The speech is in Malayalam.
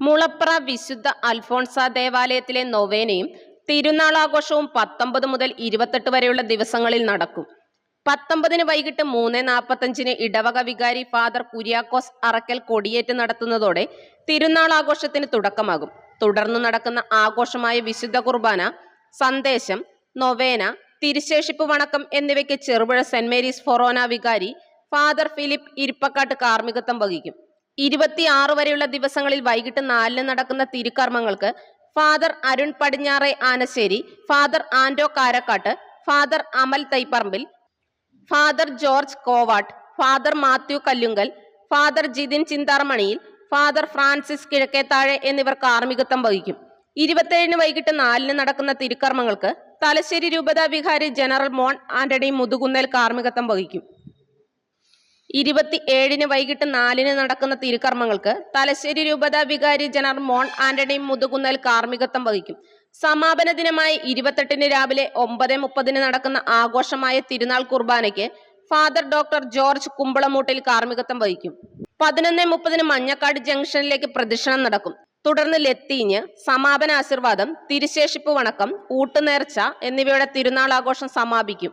മുളപ്ര വിശുദ്ധ അൽഫോൺസ ദേവാലയത്തിലെ നൊവേനയും തിരുനാളാഘോഷവും പത്തൊമ്പത് മുതൽ ഇരുപത്തെട്ട് വരെയുള്ള ദിവസങ്ങളിൽ നടക്കും. പത്തൊമ്പതിന് വൈകിട്ട് മൂന്ന് നാൽപ്പത്തഞ്ചിന് ഇടവക വികാരി ഫാദർ കുര്യാക്കോസ് അറക്കൽ കൊടിയേറ്റ് നടത്തുന്നതോടെ തിരുനാൾ ആഘോഷത്തിന് തുടക്കമാകും. തുടർന്ന് നടക്കുന്ന ആഘോഷമായ വിശുദ്ധ കുർബാന സന്ദേശം നൊവേന തിരുശേഷിപ്പ് വണക്കം എന്നിവയ്ക്ക് ചെറുപുഴ സെന്റ് മേരീസ് ഫൊറോന വികാരി ഫാദർ ഫിലിപ്പ് ഇരിപ്പക്കാട്ട് കാർമ്മികത്വം വഹിക്കും. ഇരുപത്തിയാറ് വരെയുള്ള ദിവസങ്ങളിൽ വൈകിട്ട് നാലിന് നടക്കുന്ന തിരുക്കർമ്മങ്ങൾക്ക് father Arun Padinjare Anasseri father Ando Karakkattu father Amal Thaiparambil father George Kovattu father Mathew Kallungal father Jithin Chintharmaniyil father Francis Kizhakkethazhe എന്നിവർ കാർമ്മികത്വം വഹിക്കും. ഇരുപത്തേഴിന് വൈകിട്ട് നാലിന് നടക്കുന്ന തിരുക്കർമ്മങ്ങൾക്ക് തലശ്ശേരി രൂപതാ വിഹാരി ജനറൽ മോൺ ആന്റണി മുതുകുന്നേൽ കാർമ്മികത്വം വഹിക്കും. ഇരുപത്തി ഏഴിന് വൈകിട്ട് നാലിന് നടക്കുന്ന തിരുക്കർമ്മങ്ങൾക്ക് തലശ്ശേരി രൂപത വികാരി ജനറൽ മോൺ ആന്റണി മുതുകുന്നൽ കാർമ്മികത്വം വഹിക്കും. സമാപന ദിനമായ ഇരുപത്തെട്ടിന് രാവിലെ ഒമ്പത് മുപ്പതിന് നടക്കുന്ന ആഘോഷമായ തിരുനാൾ കുർബാനയ്ക്ക് ഫാദർ ഡോക്ടർ ജോർജ് കുമ്പളമൂട്ടിൽ കാർമ്മികത്വം വഹിക്കും. പതിനൊന്ന് മുപ്പതിന് മഞ്ഞക്കാട് ജംഗ്ഷനിലേക്ക് പ്രദക്ഷിണം നടക്കും. തുടർന്ന് ലത്തീഞ്ഞ് സമാപന ആശീർവാദം തിരുശേഷിപ്പ് വണക്കം ഊട്ടുനേർച്ച എന്നിവയുടെ തിരുനാൾ ആഘോഷം സമാപിക്കും.